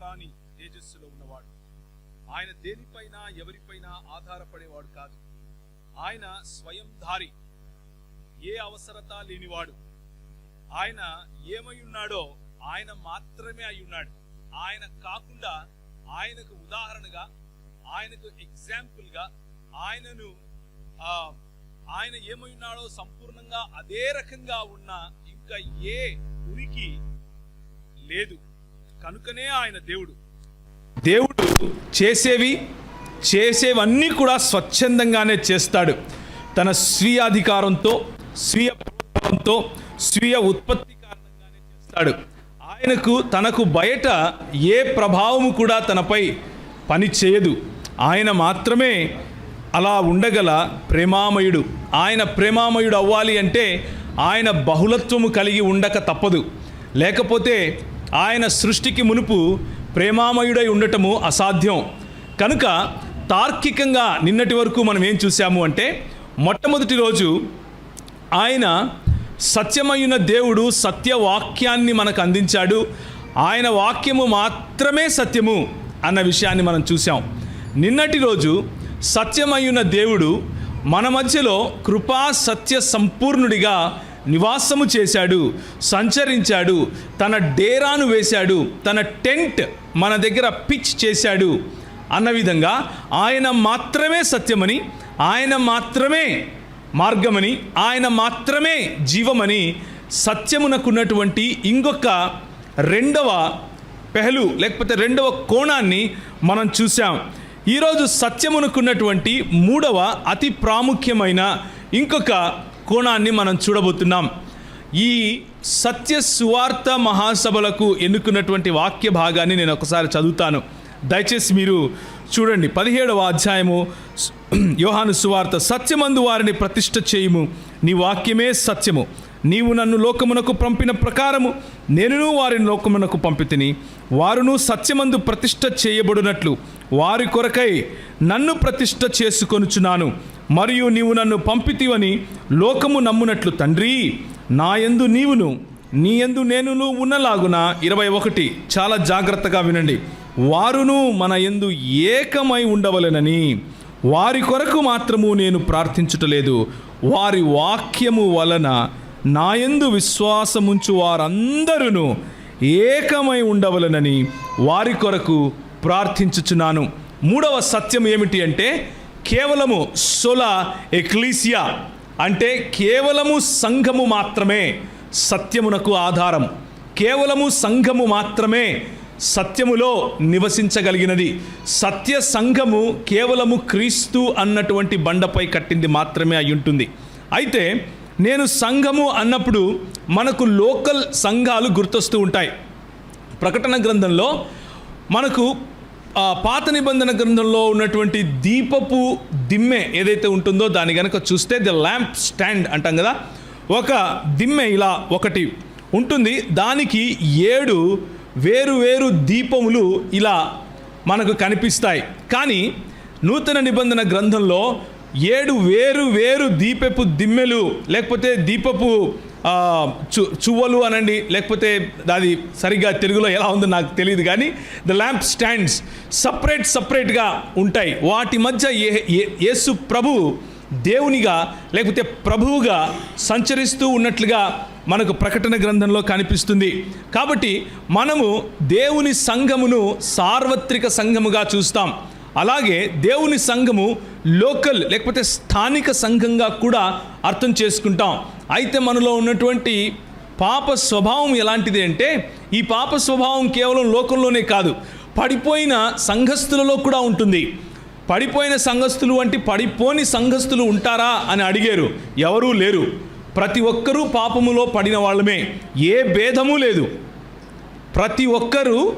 రాని తేజస్సులో ఉన్నవాడు. ఆయన దేనిపైన ఎవరిపైన ఆధారపడేవాడు కాదు. ఆయన స్వయంధారి ఏ అవసరత లేనివాడు. ఆయన ఏమై ఉన్నాడో ఆయన మాత్రమే అయి ఉన్నాడు ఆయన కాకుండా ఆయనకు ఉదాహరణగా ఆయనకు ఎగ్జాంపుల్గా ఆయనను ఆ, ఆయన ఏమై ఉన్నాడో సంపూర్ణంగా అదే రకంగా ఉన్న ఇంకా ఏ ఉనికి లేదు. కనుకనే ఆయన దేవుడు. దేవుడు చేసేవి చేసేవన్నీ కూడా స్వచ్ఛందంగానే చేస్తాడు. తన స్వీయ అధికారంతో స్వీయ ప్రభావంతో స్వీయ ఉత్పత్తి కారణంగానే చేస్తాడు. ఆయనకు తనకు బయట ఏ ప్రభావము కూడా తనపై పని చేయదు. ఆయన మాత్రమే అలా ఉండగల ప్రేమామయుడు. ఆయన ప్రేమామయుడు అవ్వాలి అంటే ఆయన బహుళత్వము కలిగి ఉండక తప్పదు. లేకపోతే ఆయన సృష్టికి మునుపు ప్రేమామయుడై ఉండటము అసాధ్యం. కనుక తార్కికంగా నిన్నటి వరకు మనం ఏం చూసాము అంటే మొట్టమొదటి రోజు ఆయన సత్యమైన దేవుడు సత్యవాక్యాన్ని మనకు అందించాడు. ఆయన వాక్యము మాత్రమే సత్యము అన్న విషయాన్ని మనం చూసాం నిన్నటి రోజు సత్యమయ్యున్న దేవుడు మన మధ్యలో కృపా సత్య సంపూర్ణుడిగా నివాసము చేశాడు సంచరించాడు తన డేరాను వేశాడు తన టెంట్ మన దగ్గర పిచ్ చేశాడు అన్న విధంగా ఆయన మాత్రమే సత్యమని ఆయన మాత్రమే మార్గమని ఆయన మాత్రమే జీవమని సత్యమునకున్నటువంటి ఇంకొక రెండవ పెహలు లేకపోతే రెండవ కోణాన్ని మనం చూసాం ఈరోజు సత్యమునకున్నటువంటి మూడవ అతి ప్రాముఖ్యమైన ఇంకొక కోణాన్ని మనం చూడబోతున్నాం. ఈ సత్య సువార్త మహాసభలకు ఎన్నుకున్నటువంటి వాక్య భాగాన్ని నేను ఒకసారి చదువుతాను. దయచేసి మీరు చూడండి. పదిహేడవ అధ్యాయము యోహాను సువార్త సత్యమందు వారిని ప్రతిష్ట చేయుము. నీ వాక్యమే సత్యము. నీవు నన్ను లోకమునకు పంపిన ప్రకారము నేనును వారిని లోకమునకు పంపితిని. వారును సత్యమందు ప్రతిష్ట చేయబడినట్లు వారి కొరకై నన్ను ప్రతిష్ఠ చేసుకొనుచున్నాను. మరియు నీవు నన్ను పంపితివని లోకము నమ్మునట్లు తండ్రి నాయందు నీవును నీ యందు నేనును ఉన్నలాగున ఇరవై ఒకటి. చాలా జాగ్రత్తగా వినండి. వారును మన యందు ఏకమై ఉండవలెనని. వారి కొరకు మాత్రము నేను ప్రార్థించుటలేదు. వారి వాక్యము వలన నాయందు విశ్వాసముంచు వారందరూ ఏకమై ఉండవలనని వారి కొరకు ప్రార్థించుచున్నాను. మూడవ సత్యం ఏమిటి అంటే కేవలము సొల ఎక్లీసియా అంటే కేవలము సంఘము మాత్రమే సత్యమునకు ఆధారం. కేవలము సంఘము మాత్రమే సత్యములో నివసించగలిగినది. సత్య సంఘము కేవలము క్రీస్తు అన్నటువంటి బండపై కట్టింది మాత్రమే అయి ఉంటుంది అయితే నేను సంఘము అన్నప్పుడు మనకు లోకల్ సంఘాలు గుర్తొస్తూ ఉంటాయి. ప్రకటన గ్రంథంలో మనకు ఆ, పాత నిబంధన గ్రంథంలో ఉన్నటువంటి దీపపు దిమ్మె ఏదైతే ఉంటుందో దాన్ని కనుక చూస్తే ద ల్యాంప్ స్టాండ్ అంటాం కదా ఒక దిమ్మె ఇలా ఒకటి ఉంటుంది. దానికి ఏడు వేరు వేరు దీపములు ఇలా మనకు కనిపిస్తాయి. కానీ నూతన నిబంధన గ్రంథంలో ఏడు వేరు వేరు దీపపు దిమ్మెలు లేకపోతే దీపపు చు చువ్వలు అనండి లేకపోతే అది సరిగ్గా తెలుగులో ఎలా ఉందో నాకు తెలియదు కానీ ద ల్యాంప్ స్టాండ్స్ సపరేట్ సపరేట్గా ఉంటాయి. వాటి మధ్య ఏ ఏ- యేసు ప్రభు దేవునిగా లేకపోతే ప్రభువుగా సంచరిస్తూ ఉన్నట్లుగా మనకు ప్రకటన గ్రంథంలో కనిపిస్తుంది. కాబట్టి మనము దేవుని సంఘమును సార్వత్రిక సంఘముగా చూస్తాం. అలాగే దేవుని సంఘము లోకల్ లేకపోతే స్థానిక సంఘంగా కూడా అర్థం చేసుకుంటాం. అయితే మనలో ఉన్నటువంటి పాప స్వభావం ఎలాంటిది అంటే ఈ పాప స్వభావం కేవలం లోకంలోనే కాదు పడిపోయిన సంఘస్థులలో కూడా ఉంటుంది. పడిపోయిన సంఘస్థులు వంటి పడిపోని సంఘస్థులు ఉంటారా అని అడిగారు. ఎవరూ లేరు. ప్రతి ఒక్కరూ పాపములో పడిన వాళ్ళమే. ఏ భేదము లేదు. ప్రతి ఒక్కరూ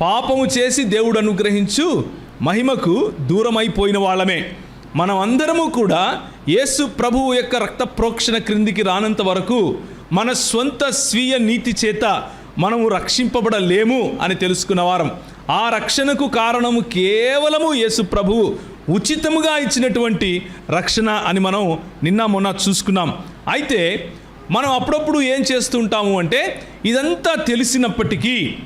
పాపము చేసి దేవుడు అనుగ్రహించు మహిమకు దూరమైపోయిన వాళ్ళమే. మనం అందరము కూడా యేసు ప్రభువు యొక్క రక్త ప్రోక్షణ క్రిందికి రానంత వరకు మన స్వంత స్వీయ నీతి చేత మనము రక్షింపబడలేము అని తెలుసుకున్న వారం. ఆ రక్షణకు కారణము కేవలము యేసు ప్రభువు ఉచితముగా ఇచ్చినటువంటి రక్షణ అని మనం నిన్న మొన్న చూసుకున్నాం. అయితే మనం అప్పుడప్పుడు ఏం చేస్తుంటాము అంటే ఇదంతా తెలిసినప్పటికీ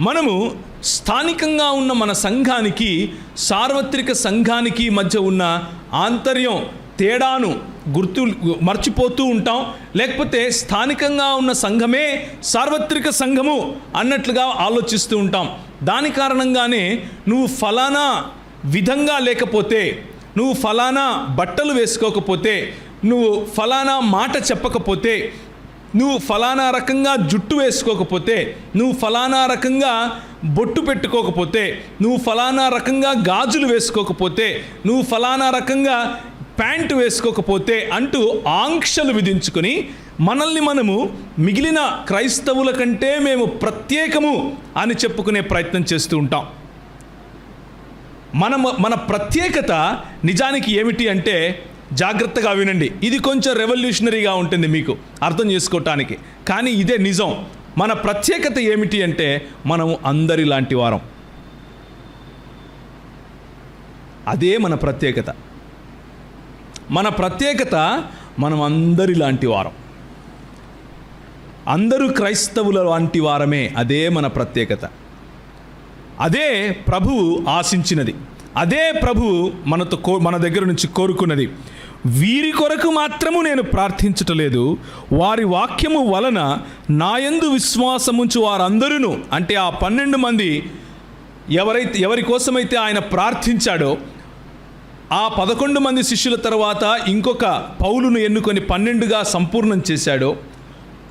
మనము స్థానికంగా ఉన్న మన సంఘానికి సార్వత్రిక సంఘానికి మధ్య ఉన్న ఆంతర్యం తేడాను గుర్తు మర్చిపోతూ ఉంటాం. లేకపోతే స్థానికంగా ఉన్న సంఘమే సార్వత్రిక సంఘము అన్నట్లుగా ఆలోచిస్తూ ఉంటాం. దాని కారణంగానే నువ్వు ఫలానా విధంగా లేకపోతే నువ్వు ఫలానా బట్టలు వేసుకోకపోతే నువ్వు ఫలానా మాట చెప్పకపోతే నువ్వు ఫలానా రకంగా జుట్టు వేసుకోకపోతే నువ్వు ఫలానా రకంగా బొట్టు పెట్టుకోకపోతే నువ్వు ఫలానా రకంగా గాజులు వేసుకోకపోతే నువ్వు ఫలానా రకంగా ప్యాంటు వేసుకోకపోతే అంటూ ఆంక్షలు విధించుకొని మనల్ని మనము మిగిలిన క్రైస్తవుల కంటే మేము ప్రత్యేకము అని చెప్పుకునే ప్రయత్నం చేస్తూ ఉంటాం. మన మన ప్రత్యేకత నిజానికి ఏమిటి అంటే జాగ్రత్తగా వినండి. ఇది కొంచెం రెవల్యూషనరీగా ఉంటుంది మీకు. అర్థం చేసుకోవటానికి కానీ ఇదే నిజం. మన ప్రత్యేకత ఏమిటి అంటే మనం అందరి లాంటి వారం. అదే మన ప్రత్యేకత. మన ప్రత్యేకత మనం అందరి లాంటి వారం. అందరూ క్రైస్తవుల లాంటి వారమే. అదే మన ప్రత్యేకత. అదే ప్రభువు ఆశించినది. అదే ప్రభువు మనతో కో మన దగ్గర నుంచి కోరుకున్నది. వీరి కొరకు మాత్రము నేను ప్రార్థించటలేదు. వారి వాక్యము వలన నాయందు విశ్వాసముంచు వారందరూ అంటే ఆ పన్నెండు మంది ఎవరైతే ఎవరి కోసమైతే ఆయన ప్రార్థించాడో ఆ పదకొండు మంది శిష్యుల తర్వాత ఇంకొక పౌలును ఎన్నుకొని పన్నెండుగా సంపూర్ణం చేశాడో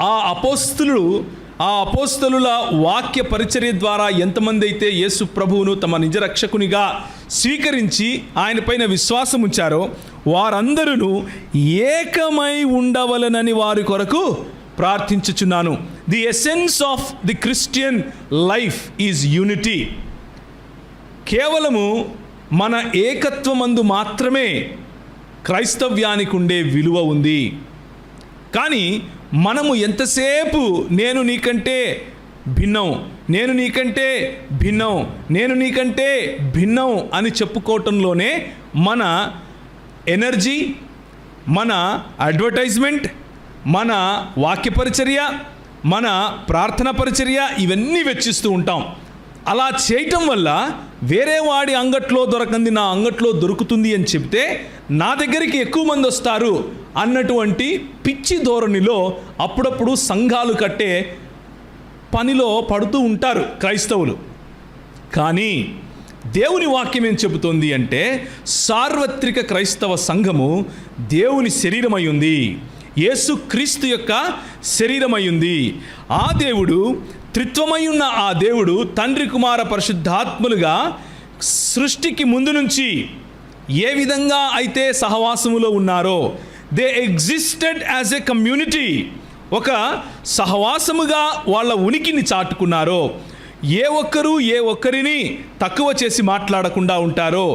ఆ అపోస్తులు ఆ అపోస్తలుల వాక్య పరిచర్య ద్వారా ఎంతమంది అయితే యేసు ప్రభువును తమ నిజ రక్షకునిగా స్వీకరించి ఆయన పైన విశ్వాసం ఉంచారో వారందరూ ఏకమై ఉండవలనని వారి కొరకు ప్రార్థించుచున్నాను. The essence of the Christian life is unity కేవలము మన ఏకత్వమందు మాత్రమే క్రైస్తవ్యానికి ఉండే విలువ ఉంది. కానీ మనము ఎంతసేపు నేను నీకంటే భిన్నం నేను నీకంటే భిన్నం నేను నీకంటే భిన్నం అని చెప్పుకోవటంలోనే మన ఎనర్జీ మన అడ్వర్టైజ్మెంట్ మన వాక్య పరిచర్య మన ప్రార్థన పరిచర్య ఇవన్నీ వెచ్చిస్తూ ఉంటాం. అలా చేయటం వల్ల వేరే వాడి అంగట్లో దొరకంది నా అంగట్లో దొరుకుతుంది అని చెప్తే నా దగ్గరికి ఎక్కువ మంది వస్తారు అన్నటువంటి పిచ్చి ధోరణిలో అప్పుడప్పుడు సంఘాలు కట్టే పనిలో పడుతూ ఉంటారు క్రైస్తవులు. కానీ దేవుని వాక్యం ఏం చెబుతోంది అంటే సార్వత్రిక క్రైస్తవ సంఘము దేవుని శరీరమై ఉంది. యేసు క్రీస్తు యొక్క శరీరమై ఉంది. ఆ దేవుడు త్రిత్వమై ఉన్న ఆ దేవుడు తండ్రి కుమార పరిశుద్ధాత్ములుగా సృష్టికి ముందు నుంచి ఏ విధంగా అయితే సహవాసములో ఉన్నారో they existed as a community ఒక సహవాసముగా వాళ్ళ ఉనికిని చాటుకున్నారో ఏ ఒక్కరూ ఏ ఒక్కరిని తక్కువ చేసి మాట్లాడకుండా ఉంటారో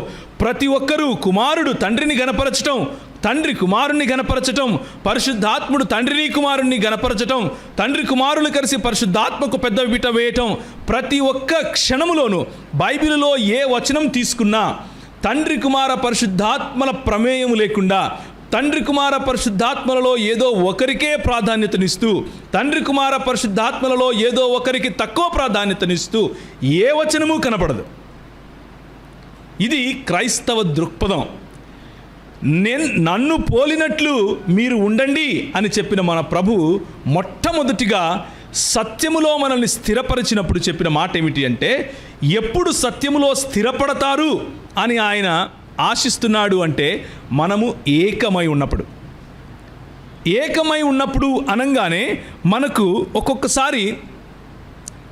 ప్రతి ఒక్కరూ కుమారుడు తండ్రిని గనపరచటం తండ్రి కుమారుణ్ణి గనపరచటం పరిశుద్ధాత్ముడు తండ్రిని కుమారుణ్ణి గనపరచటం తండ్రి కుమారులు కలిసి పరిశుద్ధాత్మకు పెద్ద బిట వేయటం ప్రతి ఒక్క క్షణములోనూ బైబిల్లో ఏ వచనం తీసుకున్నా తండ్రి కుమార పరిశుద్ధాత్మల ప్రమేయం లేకుండా తండ్రి కుమార పరిశుద్ధాత్మలలో ఏదో ఒకరికే ప్రాధాన్యతనిస్తూ తండ్రి కుమార పరిశుద్ధాత్మలలో ఏదో ఒకరికి తక్కువ ప్రాధాన్యతనిస్తూ ఏ వచనము కనపడదు. ఇది క్రైస్తవ దృక్పథం. నేను నన్ను పోలినట్లు మీరు ఉండండి అని చెప్పిన మన ప్రభు మొట్టమొదటిగా సత్యములో మనల్ని స్థిరపరిచినప్పుడు చెప్పిన మాట ఏమిటి అంటే ఎప్పుడు సత్యములో స్థిరపడతారు అని ఆయన ఆశిస్తున్నాడు అంటే మనము ఏకమై ఉన్నప్పుడు. ఏకమై ఉన్నప్పుడు అనంగానే మనకు ఒక్కొక్కసారి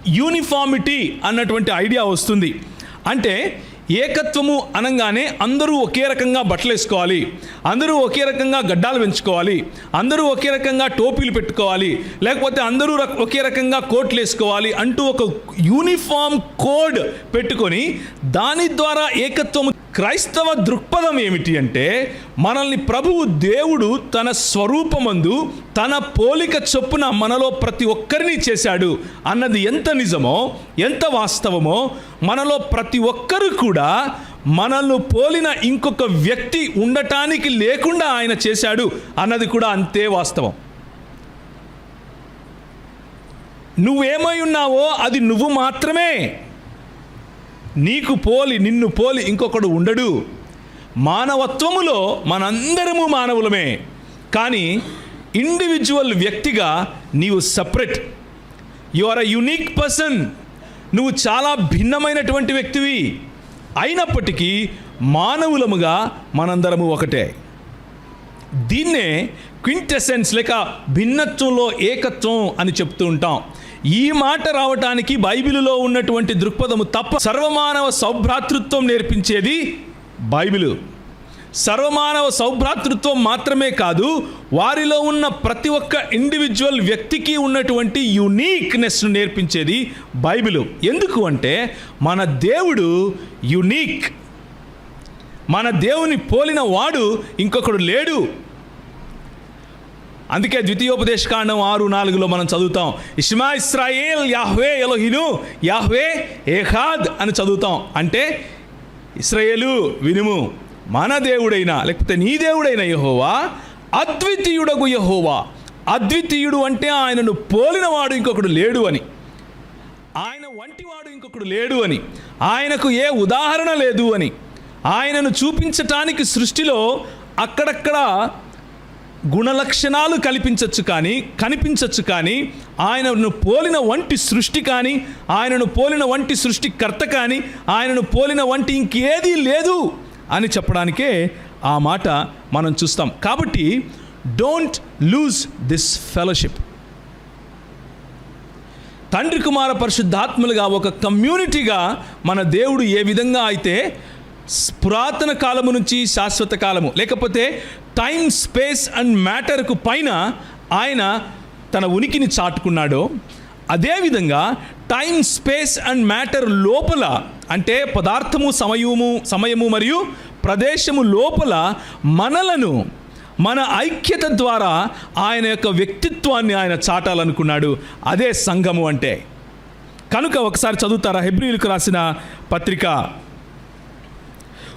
యూనిఫామిటీ అన్నటువంటి ఐడియా వస్తుంది. అంటే ఏకత్వము అనగానే అందరూ ఒకే రకంగా బట్టలు వేసుకోవాలి. అందరూ ఒకే రకంగా గడ్డాలు పెంచుకోవాలి. అందరూ ఒకే రకంగా టోపీలు పెట్టుకోవాలి. లేకపోతే అందరూ ఒకే రకంగా కోట్లు వేసుకోవాలి అంటూ ఒక యూనిఫామ్ కోడ్ పెట్టుకొని దాని ద్వారా ఏకత్వము క్రైస్తవ దృక్పథం ఏమిటి అంటే మనల్ని ప్రభువు దేవుడు తన స్వరూపమందు తన పోలిక చొప్పున మనలో ప్రతి ఒక్కరిని చేశాడు అన్నది ఎంత నిజమో ఎంత వాస్తవమో మనలో ప్రతి ఒక్కరు కూడా మనల్ని పోలిన ఇంకొక వ్యక్తి ఉండటానికి లేకుండా ఆయన చేశాడు అన్నది కూడా అంతే వాస్తవం. నువ్వేమై ఉన్నావో అది నువ్వు మాత్రమే. నీకు పోలి నిన్ను పోలి ఇంకొకడు ఉండడు. మానవత్వములో మనందరము మానవులమే. కానీ ఇండివిజువల్ వ్యక్తిగా నీవు separate you are a unique person నువ్వు చాలా భిన్నమైనటువంటి వ్యక్తివి. అయినప్పటికీ మానవులముగా మనందరము ఒకటే. దీన్నే క్వింటెసెన్స్ లేక భిన్నత్వంలో ఏకత్వం అని చెప్తూ ఉంటాం. ఈ మాట రావటానికి బైబిలులో ఉన్నటువంటి దృక్పథము తప్ప సర్వమానవ సౌభ్రాతృత్వం నేర్పించేది బైబిలు. సర్వమానవ సౌభ్రాతృత్వం మాత్రమే కాదు వారిలో ఉన్న ప్రతి ఒక్క ఇండివిజువల్ వ్యక్తికి ఉన్నటువంటి యునీక్నెస్ను నేర్పించేది బైబిలు. ఎందుకు అంటే మన దేవుడు యునీక్ మన దేవుని పోలిన వాడు ఇంకొకడు లేడు. అందుకే ద్వితీయోపదేశకాండం ఆరు నాలుగులో మనం చదువుతాం ఇష్మా ఇస్రాయేల్ యాహ్వే ఎలోహిను యాహ్వే ఏహాద్ అని చదువుతాం. అంటే ఇస్రాయేలు వినుము మన దేవుడైన లేకపోతే నీ దేవుడైన యహోవా అద్వితీయుడగు యహోవా అద్వితీయుడు అంటే ఆయనను పోలినవాడు ఇంకొకడు లేడు అని ఆయన వంటివాడు ఇంకొకడు లేడు అని ఆయనకు ఏ ఉదాహరణ లేదు అని ఆయనను చూపించటానికి సృష్టిలో అక్కడక్కడ గుణలక్షణాలు కల్పించవచ్చు కానీ కనిపించవచ్చు కానీ ఆయనను పోలిన వంటి సృష్టి కానీ ఆయనను పోలిన వంటి సృష్టికర్త కానీ ఆయనను పోలిన వంటి ఇంకేదీ లేదు అని చెప్పడానికే ఆ మాట మనం చూస్తాం. కాబట్టి డోంట్ లూజ్ దిస్ ఫెలోషిప్ తండ్రి కుమార పరిశుద్ధాత్మలుగా ఒక కమ్యూనిటీగా మన దేవుడు ఏ విధంగా అయితే పురాతన కాలము నుంచి శాశ్వత కాలము. లేకపోతే టైం స్పేస్ అండ్ మ్యాటర్కు పైన ఆయన తన ఉనికిని చాటుకున్నాడో అదేవిధంగా టైం స్పేస్ అండ్ మ్యాటర్ లోపల అంటే పదార్థము సమయము సమయము మరియు ప్రదేశము లోపల మనలను మన ఐక్యత ద్వారా ఆయన యొక్క వ్యక్తిత్వాన్ని ఆయన చాటాలనుకున్నాడు. అదే సంఘము అంటే. కనుక ఒకసారి చదువుతారా? హెబ్రిలకు రాసిన పత్రిక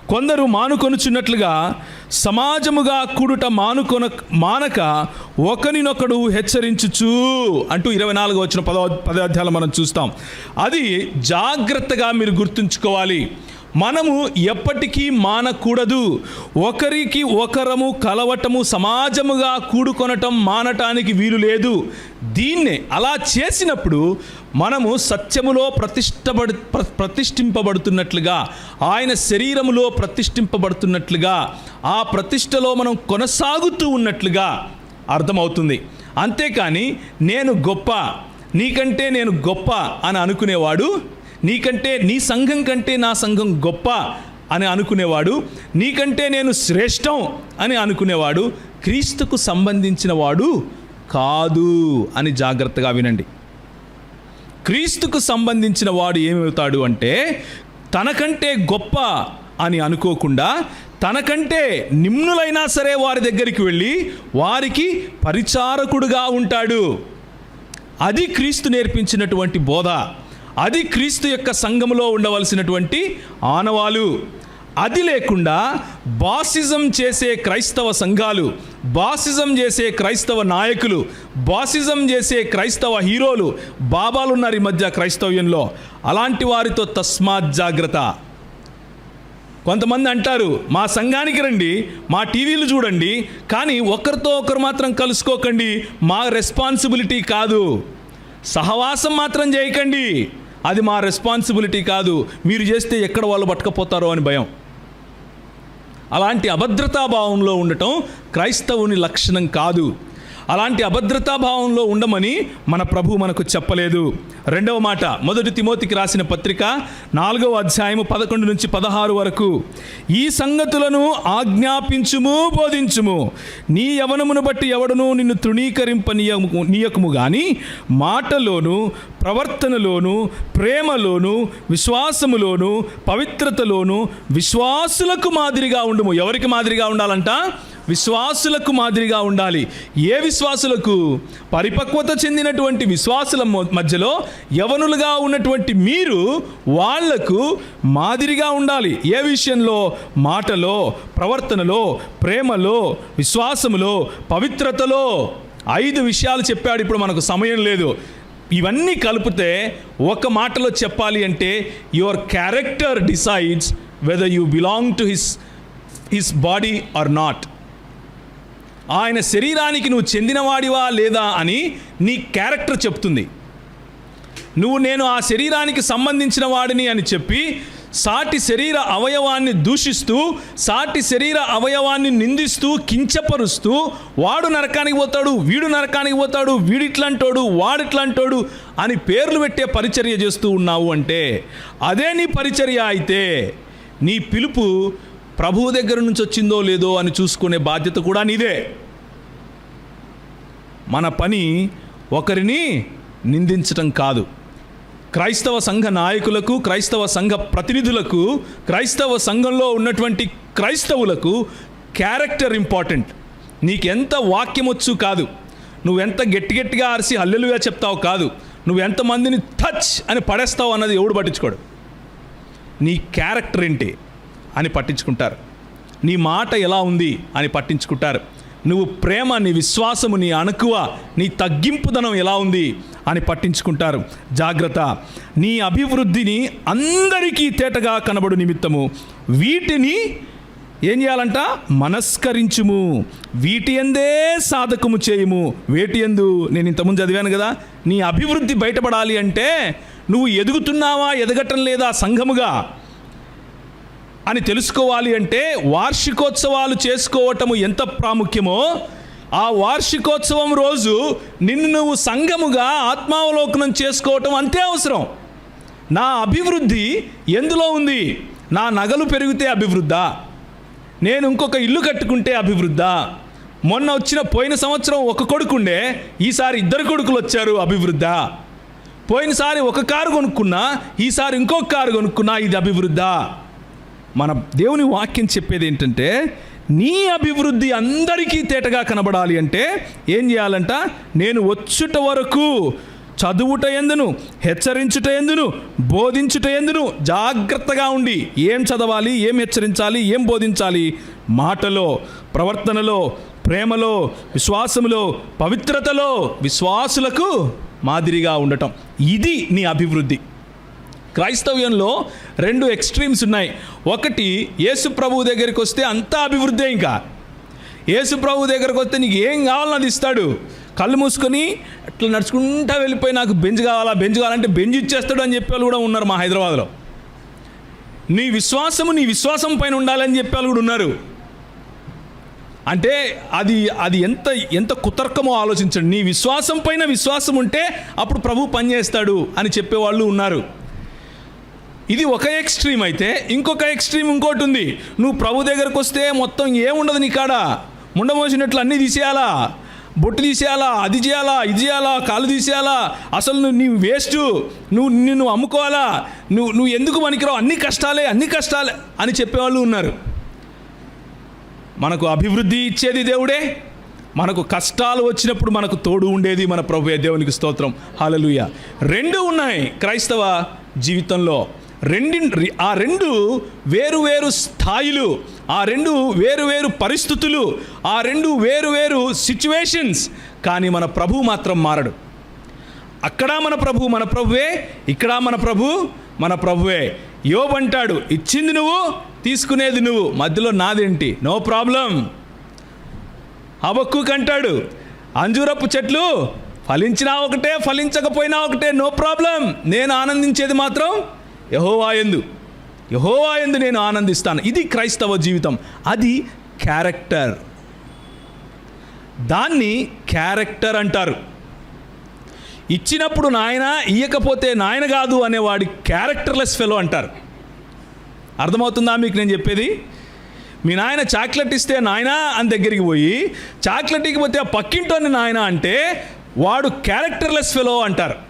కొందరు మానుకొనుచున్నట్లుగా సమాజముగా కూడుట మానుకొన మానక ఒకరినొకడు హెచ్చరించుచు అంటూ ఇరవై నాలుగు వచ్చిన పదో పదార్థాలు మనం చూస్తాం. అది జాగ్రత్తగా మీరు గుర్తుంచుకోవాలి. మనము ఎప్పటికీ మానకూడదు. ఒకరికి ఒకరము కలవటము సమాజముగా కూడుకొనటం మానటానికి వీలు లేదు. దీన్నే అలా చేసినప్పుడు మనము సత్యములో ప్రతిష్టపడు ప్ర- ప్రతిష్ఠింపబడుతున్నట్లుగా ఆయన శరీరములో ప్రతిష్ఠింపబడుతున్నట్లుగా ఆ ప్రతిష్టలో మనం కొనసాగుతూ ఉన్నట్లుగా అర్థమవుతుంది. అంతేకాని నేను గొప్ప నీకంటే నేను గొప్ప అని అనుకునేవాడు నీకంటే నీ సంఘం కంటే నా సంఘం గొప్ప అని అనుకునేవాడు నీకంటే నేను శ్రేష్టం అని అనుకునేవాడు క్రీస్తుకు సంబంధించిన వాడు కాదు అని జాగ్రత్తగా వినండి. క్రీస్తుకు సంబంధించిన వాడు ఏమవుతాడు అంటే తనకంటే గొప్ప అని అనుకోకుండా తనకంటే నిమ్నులైనా సరే వారి దగ్గరికి వెళ్ళి వారికి పరిచారకుడుగా ఉంటాడు. అది క్రీస్తు నేర్పించినటువంటి బోధ. అది క్రీస్తు యొక్క సంఘములో ఉండవలసినటువంటి ఆనవాలు. అది లేకుండా బాసిజం చేసే క్రైస్తవ సంఘాలు బాసిజం చేసే క్రైస్తవ నాయకులు బాసిజం చేసే క్రైస్తవ హీరోలు బాబాలు ఉన్నారు ఈ మధ్య క్రైస్తవ్యంలో. అలాంటి వారితో తస్మాత్ జాగ్రత్త. కొంతమంది అంటారు మా సంఘానికి రండి మా టీవీలు చూడండి కానీ ఒకరితో ఒకరు మాత్రం కలుసుకోకండి మా రెస్పాన్సిబిలిటీ కాదు. సహవాసం మాత్రం చేయకండి అది మా రెస్పాన్సిబిలిటీ కాదు. మీరు చేస్తే ఎక్కడ వాళ్ళు పట్టుకపోతారో అని భయం. అలాంటి అభద్రతా భావంలో ఉండటం క్రైస్తవుని లక్షణం కాదు. అలాంటి అభద్రతా భావంలో ఉండమని మన ప్రభు మనకు చెప్పలేదు. రెండవ మాట మొదటి తిమోతికి రాసిన పత్రిక నాలుగవ అధ్యాయము పదకొండు నుంచి పదహారు వరకు ఈ సంగతులను ఆజ్ఞాపించుము బోధించుము. నీ యవనమును బట్టి ఎవడను నిన్ను తృణీకరింపనీయము నీయకము గాని మాటలోను ప్రవర్తనలోను ప్రేమలోను విశ్వాసములోను పవిత్రతలోను విశ్వాసులకు మాదిరిగా ఉండుము. ఎవరికి మాదిరిగా ఉండాలంట? విశ్వాసులకు మాదిరిగా ఉండాలి. ఏ విశ్వాసులకు? పరిపక్వత చెందినటువంటి విశ్వాసుల మధ్యలో యవనులుగా ఉన్నటువంటి మీరు వాళ్ళకు మాదిరిగా ఉండాలి. ఏ విషయంలో? మాటలో ప్రవర్తనలో ప్రేమలో విశ్వాసములో పవిత్రతలో. ఐదు విషయాలు చెప్పాడు ఇప్పుడు మనకు సమయం లేదు. ఇవన్నీ కలిపితే ఒక మాటలో చెప్పాలి అంటే your character decides whether you belong to his his body or not ఆయన శరీరానికి నువ్వు చెందినవాడివా లేదా అని నీ క్యారెక్టర్ చెప్తుంది. నువ్వు నేను ఆ శరీరానికి సంబంధించిన వాడిని అని చెప్పి సాటి శరీర అవయవాన్ని దూషిస్తూ సాటి శరీర అవయవాన్ని నిందిస్తూ కించపరుస్తూ వాడు నరకానికి పోతాడు వీడు నరకానికి పోతాడు వీడిట్లంటోడు వాడిట్లాంటోడు అని పేర్లు పెట్టే పరిచర్య చేస్తూ ఉన్నావు అంటే అదే నీ పరిచర్య అయితే నీ పిలుపు ప్రభువు దగ్గర నుంచి వచ్చిందో లేదో అని చూసుకునే బాధ్యత కూడా నీదే. మన పని ఒకరిని నిందించటం కాదు. క్రైస్తవ సంఘ నాయకులకు క్రైస్తవ సంఘ ప్రతినిధులకు క్రైస్తవ సంఘంలో ఉన్నటువంటి క్రైస్తవులకు క్యారెక్టర్ ఇంపార్టెంట్. నీకెంత వాక్యం వచ్చు కాదు. నువ్వెంత గట్టి గట్టిగా అరిసి హల్లెలుగా చెప్తావు కాదు. నువ్వెంతమందిని టచ్ అని పడేస్తావు అన్నది ఎవడు పట్టించుకోడు. నీ క్యారెక్టర్ ఏంటి అని పట్టించుకుంటారు. నీ మాట ఎలా ఉంది అని పట్టించుకుంటారు. నువ్వు ప్రేమ నీ విశ్వాసము నీ అణకువ నీ తగ్గింపుదనం ఎలా ఉంది అని పట్టించుకుంటారు. జాగ్రత్త. నీ అభివృద్ధిని అందరికీ తేటగా కనబడు నిమిత్తము. వీటిని ఏం చేయాలంట? మనస్కరించుము. వీటి ఎందే సాధకము చేయుము. వేటి ఎందు నేను ఇంతకుముందు చదివాను కదా. నీ అభివృద్ధి బయటపడాలి అంటే నువ్వు ఎదుగుతున్నావా ఎదగటం లేదా సంఘముగా? అని తెలుసుకోవాలి అంటే వార్షికోత్సవాలు చేసుకోవటము ఎంత ప్రాముఖ్యమో ఆ వార్షికోత్సవం రోజు నిన్ను నువ్వు సంఘముగా ఆత్మావలోకనం చేసుకోవటం అంతే అవసరం. నా అభివృద్ధి ఎందులో ఉంది? నా నగలు పెరిగితే అభివృద్ధా? నేను ఇంకొక ఇల్లు కట్టుకుంటే అభివృద్ధా? మొన్న వచ్చిన పోయిన సంవత్సరం ఒక కొడుకుండే ఈసారి ఇద్దరు కొడుకులు వచ్చారు అభివృద్ధా? పోయినసారి ఒక కారు కొనుక్కున్నా ఈసారి ఇంకొక కారు కొనుక్కున్నా ఇది అభివృద్ధా? మన దేవుని వాక్యం చెప్పేది ఏంటంటే నీ అభివృద్ధి అందరికీ తేటగా కనబడాలి అంటే ఏం చేయాలంట? నేను వచ్చుట వరకు చదువుట ఎందును హెచ్చరించుట ఎందును బోధించుట ఎందును జాగ్రత్తగా ఉండి ఏం చదవాలి ఏం హెచ్చరించాలి ఏం బోధించాలి? మాటలో ప్రవర్తనలో ప్రేమలో విశ్వాసములో పవిత్రతలో విశ్వాసులకు మాదిరిగా ఉండటం. ఇది నీ అభివృద్ధి. క్రైస్తవ్యంలో రెండు ఎక్స్ట్రీమ్స్ ఉన్నాయి. ఒకటి యేసు ప్రభు దగ్గరికి వస్తే అంతా అభివృద్ధి ఇంకా. యేసు ప్రభు దగ్గరకు వస్తే నీకు ఏం కావాలని అది ఇస్తాడు. కళ్ళు మూసుకొని అట్లా నడుచుకుంటా వెళ్ళిపోయి నాకు బెంచ్ కావాలా బెంచ్ కావాలంటే బెంజ్ ఇచ్చేస్తాడు అని చెప్పే వాళ్ళు కూడా ఉన్నారు మా హైదరాబాద్లో. నీ విశ్వాసము నీ విశ్వాసం పైన ఉండాలని చెప్పే వాళ్ళు కూడా ఉన్నారు. అంటే అది అది ఎంత ఎంత కుతర్కమో ఆలోచించండి. నీ విశ్వాసం పైన విశ్వాసం ఉంటే అప్పుడు ప్రభు పనిచేస్తాడు అని చెప్పేవాళ్ళు ఉన్నారు. ఇది ఒక ఎక్స్ట్రీమ్ అయితే ఇంకొక ఎక్స్ట్రీమ్ ఇంకోటి ఉంది. నువ్వు ప్రభు దగ్గరకు వస్తే మొత్తం ఏముండదు నీ కాడ? ముండమోసినట్లు అన్నీ తీసేయాలా? బొట్టు తీసేయాలా? అది చేయాలా? ఇది చేయాలా? కాలు తీసేయాలా? అసలు నువ్వు నీ వేస్ట్. నువ్వు నిన్ను అమ్ముకోవాలా? నువ్వు నువ్వు ఎందుకు పనికిరావు? అన్ని కష్టాలే అన్ని కష్టాలే అని చెప్పేవాళ్ళు ఉన్నారు. మనకు అభివృద్ధి ఇచ్చేది దేవుడే. మనకు కష్టాలు వచ్చినప్పుడు మనకు తోడు ఉండేది మన ప్రభు దేవునికి స్తోత్రం. హాలలుయ రెండు ఉన్నాయి క్రైస్తవ జీవితంలో. రెండి ఆ రెండు వేరు వేరు స్థాయిలు ఆ రెండు వేరు వేరు పరిస్థితులు ఆ రెండు వేరు వేరు సిచ్యువేషన్స్ కానీ మన ప్రభు మాత్రం మారడు. అక్కడ మన ప్రభు మన ప్రభువే ఇక్కడ మన ప్రభు మన ప్రభువే. యోబంటాడు ఇచ్చింది నువ్వు తీసుకునేది నువ్వు మధ్యలో నాదేంటి? No problem. హబక్కు కంటాడు అంజూరపు చెట్లు ఫలించినా ఒకటే ఫలించకపోయినా ఒకటే నో ప్రాబ్లం. నేను ఆనందించేది మాత్రం యహోవా ఎందు యహోవా ఎందు నేను ఆనందిస్తాను. ఇది క్రైస్తవ జీవితం. అది క్యారెక్టర్. దాన్ని క్యారెక్టర్ అంటారు. ఇచ్చినప్పుడు నాయన ఇయ్యకపోతే నాయన కాదు అనేవాడి క్యారెక్టర్లెస్ ఫెలో అంటారు. అర్థమవుతుందా మీకు నేను చెప్పేది? మీ నాయన చాక్లెట్ ఇస్తే నాయన అని దగ్గరికి పోయి చాక్లెట్ ఇకపోతే ఆ పక్కింటోని నాయన అంటే వాడు క్యారెక్టర్లెస్ ఫెలో అంటారు.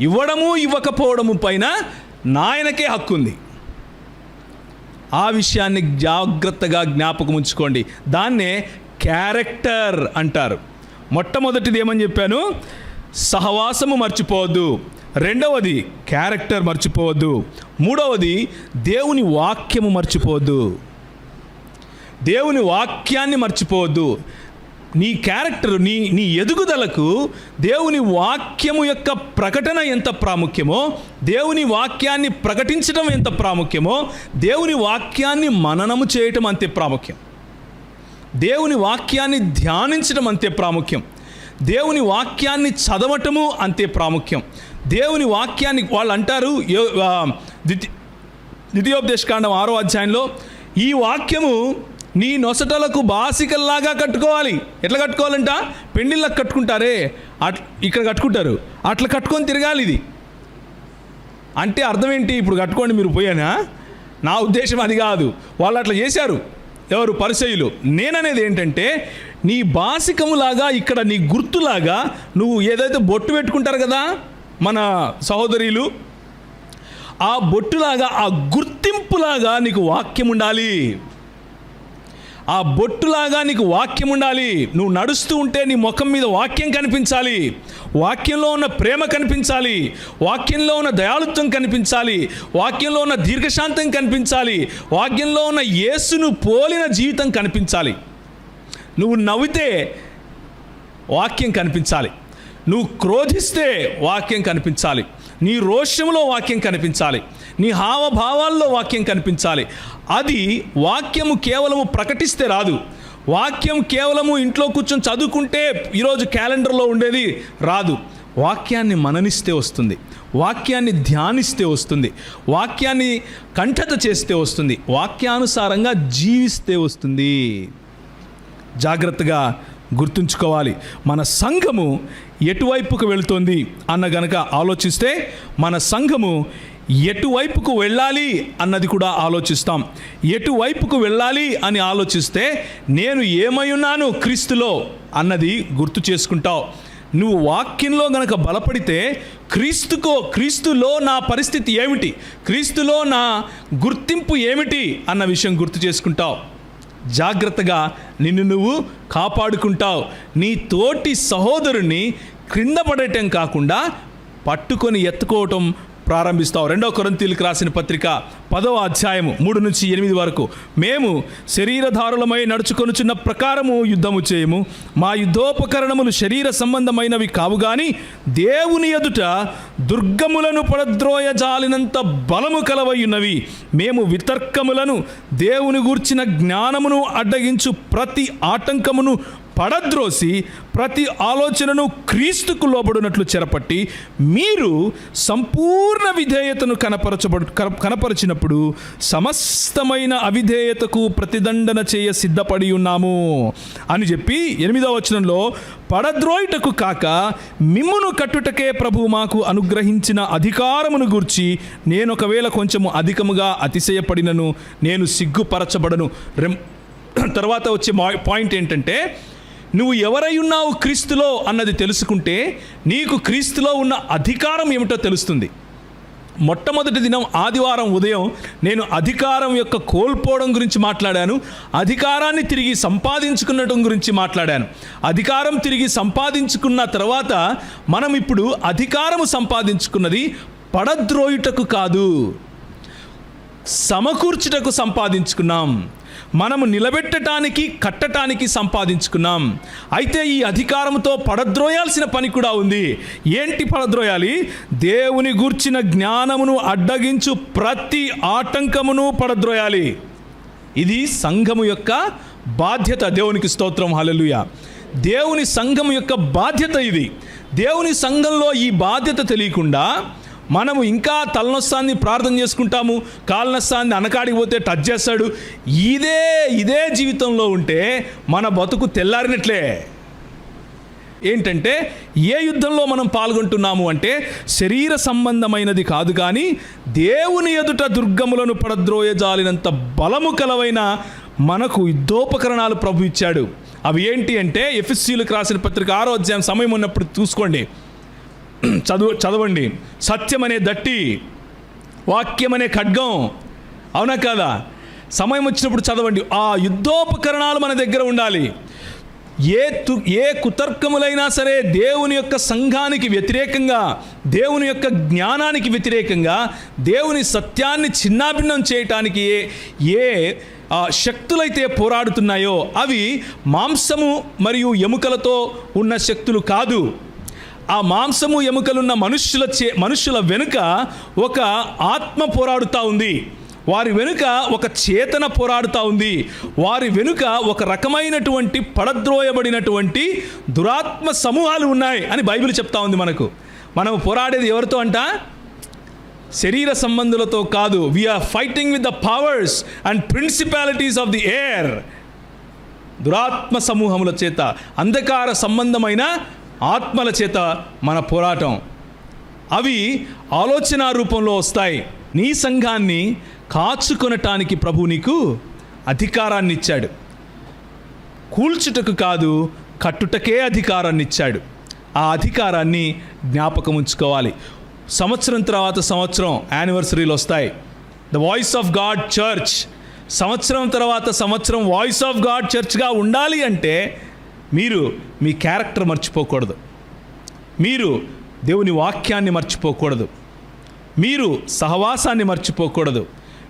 ఇవ్వడము ఇవ్వకపోవడము పైన నాయనకే హక్కు ఉంది ఆ విషయాన్ని జాగ్రత్తగా జ్ఞాపకం ఉంచుకోండి. దాన్నే క్యారెక్టర్ అంటారు. మొట్టమొదటిది ఏమని చెప్పాను? సహవాసము మర్చిపోవద్దు. రెండవది క్యారెక్టర్ మర్చిపోవద్దు. మూడవది దేవుని వాక్యము మర్చిపోవద్దు. దేవుని వాక్యాన్ని మర్చిపోవద్దు. నీ క్యారెక్టర్ నీ నీ ఎదుగుదలకు దేవుని వాక్యము యొక్క ప్రకటన ఎంత ప్రాముఖ్యమో దేవుని వాక్యాన్ని ప్రకటించడం ఎంత ప్రాముఖ్యమో దేవుని వాక్యాన్ని మననము చేయటం అంతే ప్రాముఖ్యం. దేవుని వాక్యాన్ని ధ్యానించడం అంతే ప్రాముఖ్యం. దేవుని వాక్యాన్ని చదవటము అంతే ప్రాముఖ్యం. దేవుని వాక్యాన్ని వాళ్ళు అంటారు ద్వితీ ద్వితీయోపదేశకాండం ఆరో అధ్యాయంలో ఈ వాక్యము నీ నొసటలకు బాసికల్లాగా కట్టుకోవాలి. ఎట్లా కట్టుకోవాలంట? పెండిళ్ళకు కట్టుకుంటారే. అట్ ఇక్కడ కట్టుకుంటారు. అట్లా కట్టుకొని తిరగాలి ఇది. అంటే అర్థం ఏంటి ఇప్పుడు కట్టుకోండి మీరు పోయానా? నా ఉద్దేశం అది కాదు. వాళ్ళు అట్లా చేశారు. ఎవరు? పరిచయులు నేననేది ఏంటంటే నీ బాసికములాగా ఇక్కడ నీ గుర్తులాగా నువ్వు ఏదైతే బొట్టు పెట్టుకుంటారు కదా మన సహోదరులు ఆ బొట్టులాగా ఆ గుర్తింపులాగా నీకు వాక్యం ఉండాలి. ఆ బొట్టులాగా నీకు వాక్యం ఉండాలి. నువ్వు నడుస్తూ ఉంటే నీ ముఖం మీద వాక్యం కనిపించాలి. వాక్యంలో ఉన్న ప్రేమ కనిపించాలి. వాక్యంలో ఉన్న దయాళుత్వం కనిపించాలి. వాక్యంలో ఉన్న దీర్ఘశాంతం కనిపించాలి. వాక్యంలో ఉన్న యేసును పోలిన జీవితం కనిపించాలి. నువ్వు నవ్వితే వాక్యం కనిపించాలి. నువ్వు క్రోధిస్తే వాక్యం కనిపించాలి. నీ రోషంలో వాక్యం కనిపించాలి. నీ హావభావాల్లో వాక్యం కనిపించాలి. అది వాక్యము కేవలము ప్రకటిస్తే రాదు. వాక్యం కేవలము ఇంట్లో కూర్చొని చదువుకుంటే ఈరోజు క్యాలెండర్లో ఉండేది రాదు. వాక్యాన్ని మననిస్తే వస్తుంది. వాక్యాన్ని ధ్యానిస్తే వస్తుంది. వాక్యాన్ని కంఠత చేస్తే వస్తుంది. వాక్యానుసారంగా జీవిస్తే వస్తుంది. జాగ్రత్తగా గుర్తుంచుకోవాలి. మన సంఘము ఎటువైపుకు వెళుతోంది అన్న గనక ఆలోచిస్తే మన సంఘము ఎటువైపుకు వెళ్ళాలి అన్నది కూడా ఆలోచిస్తాం. ఎటువైపుకు వెళ్ళాలి అని ఆలోచిస్తే నేను ఏమై ఉన్నాను క్రీస్తులో అన్నది గుర్తు చేసుకుంటావు. నువ్వు వాక్యంలో గనక బలపడితే క్రీస్తుకో క్రీస్తులో నా పరిస్థితి ఏమిటి? క్రీస్తులో నా గుర్తింపు ఏమిటి? అన్న విషయం గుర్తు చేసుకుంటావు. జాగ్రత్తగా నిన్ను నువ్వు కాపాడుకుంటావు. నీ తోటి సహోదరుని క్రింద పడటం కాకుండా పట్టుకొని ఎత్తుకోవటం ప్రారంభిస్తావు రెండవ కొరంతీలకు రాసిన పత్రిక పదవ అధ్యాయము మూడు నుంచి ఎనిమిది వరకు. మేము శరీరధారులమై నడుచుకొనుచున్న ప్రకారము యుద్ధము చేయము. మా యుద్ధోపకరణములు శరీర సంబంధమైనవి కావు గాని దేవుని ఎదుట దుర్గములను పడద్రోయజాలినంత బలము కలవయున్నవి. మేము వితర్కములను దేవుని గూర్చిన జ్ఞానమును అడ్డగించు ప్రతి ఆటంకమును పడద్రోసి ప్రతి ఆలోచనను క్రీస్తుకు లోబడినట్లు చెరపట్టి మీరు సంపూర్ణ విధేయతను కనపరచబడు కన- కనపరిచినప్పుడు సమస్తమైన అవిధేయతకు ప్రతిదండన చేయ సిద్ధపడి ఉన్నాము అని చెప్పి ఎనిమిదవ వచనంలో పడద్రోయుటకు కాక మిమ్మును కట్టుటకే ప్రభు మాకు అనుగ్రహించిన అధికారమును గూర్చి నేను ఒకవేళ కొంచెము అధికముగా అతిశయపడినను నేను సిగ్గుపరచబడను. రెం తర్వాత వచ్చే మా- పాయింట్ ఏంటంటే నువ్వు ఎవరై ఉన్నావు క్రీస్తులో అన్నది తెలుసుకుంటే నీకు క్రీస్తులో ఉన్న అధికారం ఏమిటో తెలుస్తుంది. మొట్టమొదటి దినం ఆదివారం ఉదయం నేను అధికారం యొక్క కోల్పోవడం గురించి మాట్లాడాను. అధికారాన్ని తిరిగి సంపాదించుకున్నటం గురించి మాట్లాడాను. అధికారం తిరిగి సంపాదించుకున్న తర్వాత మనం ఇప్పుడు అధికారము సంపాదించుకున్నది పడద్రోయుటకు కాదు సమకూర్చుటకు సంపాదించుకున్నాం. మనము నిలబెట్టడానికి కట్టటానికి సంపాదించుకున్నాం. అయితే ఈ అధికారంతో పడద్రోయాల్సిన పని కూడా ఉంది. ఏంటి పడద్రోయాలి? దేవుని గూర్చిన జ్ఞానమును అడ్డగించు ప్రతి ఆటంకమును పడద్రోయాలి. ఇది సంఘము యొక్క బాధ్యత. దేవునికి స్తోత్రం. హలలుయ దేవుని సంఘం యొక్క బాధ్యత ఇది. దేవుని సంఘంలో ఈ బాధ్యత తెలియకుండా మనము ఇంకా తలనొస్తాన్ని ప్రార్థన చేసుకుంటాము కాలనొస్తాన్ని అనకాడికి పోతే టచ్ చేస్తాడు. ఇదే ఇదే జీవితంలో ఉంటే మన బతుకు తెల్లారినట్లే. ఏంటంటే ఏ యుద్ధంలో మనం పాల్గొంటున్నాము అంటే శరీర సంబంధమైనది కాదు కానీ దేవుని ఎదుట దుర్గములను పడద్రోయజాలినంత బలము కలవైన మనకు యుద్ధోపకరణాలు ప్రభు ఇచ్చాడు. అవి ఏంటి అంటే ఎఫ్ఎస్సీలకు రాసిన పత్రిక ఆరో అధ్యాయం సమయం ఉన్నప్పుడు చూసుకోండి. చదువు చదవండి. సత్యం అనే దట్టి వాక్యం అనే ఖడ్గం. అవునా కాదా? సమయం వచ్చినప్పుడు చదవండి. ఆ యుద్ధోపకరణాలు మన దగ్గర ఉండాలి. ఏ తు ఏ కుతర్కములైనా సరే దేవుని యొక్క సంఘానికి వ్యతిరేకంగా దేవుని యొక్క జ్ఞానానికి వ్యతిరేకంగా దేవుని సత్యాన్ని చిన్నాభిన్నం చేయటానికి ఏ ఏ ఆ, శక్తులైతే పోరాడుతున్నాయో అవి మాంసము మరియు ఎముకలతో ఉన్న శక్తులు కాదు. ఆ మాంసము ఎముకలున్న మనుష్యుల చే మనుష్యుల వెనుక ఒక ఆత్మ పోరాడుతూ ఉంది. వారి వెనుక ఒక చేతన పోరాడుతూ ఉంది. వారి వెనుక ఒక రకమైనటువంటి పడద్రోయబడినటువంటి దురాత్మ సమూహాలు ఉన్నాయి అని బైబిల్ చెప్తా ఉంది మనకు. మనం పోరాడేది ఎవరితో అంట? శరీర సంబంధులతో కాదు. We are fighting with the powers and principalities of the air దురాత్మ సమూహముల చేత అంధకార సంబంధమైన ఆత్మల చేత మన పోరాటం. అవి ఆలోచన రూపంలో వస్తాయి. నీ సంఘాన్ని కాచుకొనటానికి ప్రభు నీకు అధికారాన్ని ఇచ్చాడు కూల్చుటకు కాదు కట్టుటకే అధికారాన్ని ఇచ్చాడు ఆ అధికారాన్ని జ్ఞాపకం ఉంచుకోవాలి సంవత్సరం తర్వాత సంవత్సరం యానివర్సరీలు వస్తాయి. The voice of God church సంవత్సరం తర్వాత సంవత్సరం వాయిస్ ఆఫ్ గాడ్ చర్చ్గా ఉండాలి అంటే మీరు మీ క్యారెక్టర్ మర్చిపోకూడదు. మీరు దేవుని వాక్యాన్ని మర్చిపోకూడదు. మీరు సహవాసాన్ని మర్చిపోకూడదు.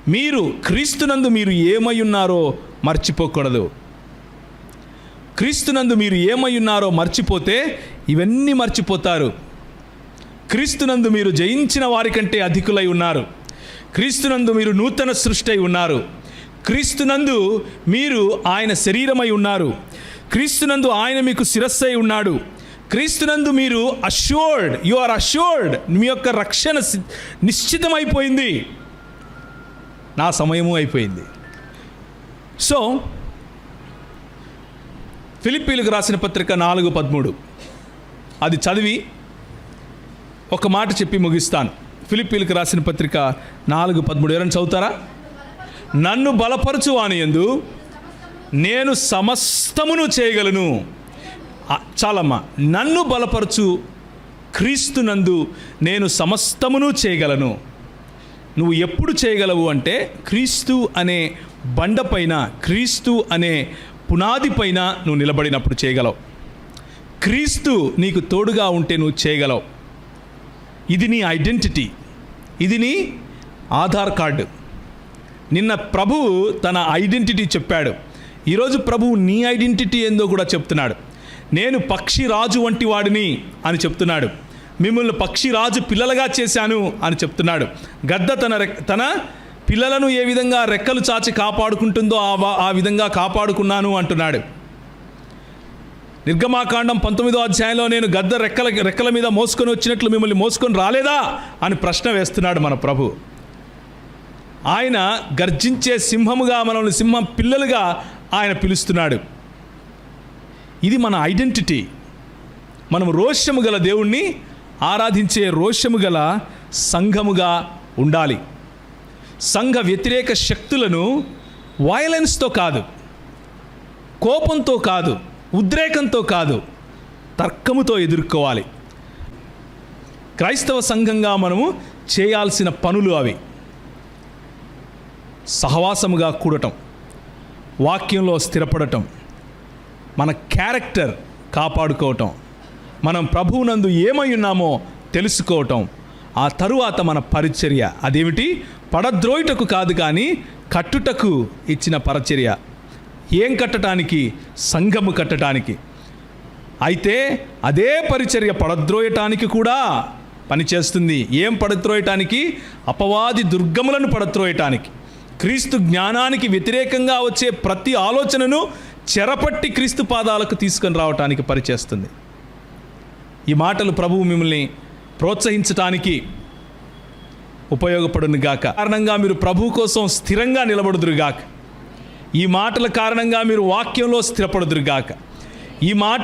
మీరు క్రీస్తునందు మీరు ఏమై ఉన్నారో మర్చిపోకూడదు. క్రీస్తునందు మీరు ఏమై ఉన్నారో మర్చిపోతే ఇవన్నీ మర్చిపోతారు. క్రీస్తునందు మీరు జయించిన వారికంటే అధికులై ఉన్నారు. క్రీస్తునందు మీరు నూతన సృష్టి అయి ఉన్నారు. క్రీస్తునందు మీరు ఆయన శరీరమై ఉన్నారు. క్రీస్తునందు ఆయన మీకు శిరస్సై ఉన్నాడు. క్రీస్తునందు మీరు అష్యూర్డ్ యు ఆర్ అష్యూర్డ్ మీ యొక్క రక్షణ నిశ్చితమైపోయింది. నా సమయము అయిపోయింది. సో ఫిలిప్పీలకు రాసిన పత్రిక నాలుగు పదమూడు. అది చదివి ఒక మాట చెప్పి ముగిస్తాను. ఫిలిప్పీలకు రాసిన పత్రిక నాలుగు పదమూడు. ఎవరైనా చదువుతారా? నన్ను బలపరచు అని ఎందు నేను సమస్తమును చేయగలను. చాలమ్మా. నన్ను బలపరచు క్రీస్తునందు నేను సమస్తమును చేయగలను. నువ్వు ఎప్పుడు చేయగలవు అంటే క్రీస్తు అనే బండపైన క్రీస్తు అనే పునాది పైన నువ్వు నిలబడినప్పుడు చేయగలవు. క్రీస్తు నీకు తోడుగా ఉంటే నువ్వు చేయగలవు. ఇది నీ ఐడెంటిటీ. ఇది నీ ఆధార్ కార్డు. నిన్న ప్రభువు తన ఐడెంటిటీ చెప్పాడు. ఈరోజు ప్రభువు నీ ఐడెంటిటీ ఏందో కూడా చెప్తున్నాడు. నేను పక్షి రాజు వంటి వాడిని అని చెప్తున్నాడు. మిమ్మల్ని పక్షి రాజు పిల్లలుగా చేశాను అని చెప్తున్నాడు. గద్ద తన రె తన పిల్లలను ఏ విధంగా రెక్కలు చాచి కాపాడుకుంటుందో ఆ ఆ విధంగా కాపాడుకున్నాను అంటున్నాడు. నిర్గమాకాండం పంతొమ్మిదో అధ్యాయంలో నేను గద్ద రెక్కల రెక్కల మీద మోసుకొని వచ్చినట్లు మిమ్మల్ని మోసుకొని రాలేదా అని ప్రశ్న వేస్తున్నాడు మన ప్రభు. ఆయన గర్జించే సింహముగా మనల్ని సింహం పిల్లలుగా ఆయన పిలుస్తున్నాడు. ఇది మన ఐడెంటిటీ. మనం రోషము గల దేవుణ్ణి ఆరాధించే రోషము గల సంఘముగా ఉండాలి. సంఘ వ్యతిరేక శక్తులను వయలెన్స్తో కాదు కోపంతో కాదు ఉద్రేకంతో కాదు తర్కముతో ఎదుర్కోవాలి. క్రైస్తవ సంఘంగా మనము చేయాల్సిన పనులు అవి. సహవాసముగా కూడటం. వాక్యంలో స్థిరపడటం మన క్యారెక్టర్ కాపాడుకోవటం మనం ప్రభువునందు ఏమై ఉన్నామో తెలుసుకోవటం ఆ తరువాత మన పరిచర్య. అదేమిటి? పడద్రోయుటకు కాదు కానీ కట్టుటకు ఇచ్చిన పరిచర్య. ఏం కట్టడానికి సంఘము కట్టడానికి అయితే అదే పరిచర్య పడద్రోయటానికి కూడా పనిచేస్తుంది. ఏం పడద్రోయటానికి? అపవాది దుర్గములను పడద్రోయటానికి. క్రీస్తు జ్ఞానానికి వ్యతిరేకంగా వచ్చే ప్రతి ఆలోచనను చెరపట్టి క్రీస్తు పాదాలకు తీసుకొని రావటానికి పనిచేస్తుంది ఈ మాటలు ప్రభువు మిమ్మల్ని ప్రోత్సహించటానికి ఉపయోగపడును గాక. కారణంగా మీరు ప్రభు కోసం స్థిరంగా నిలబడుదురు గాక. ఈ మాటల కారణంగా మీరు వాక్యంలో స్థిరపడుదురు గాక. ఈ మాట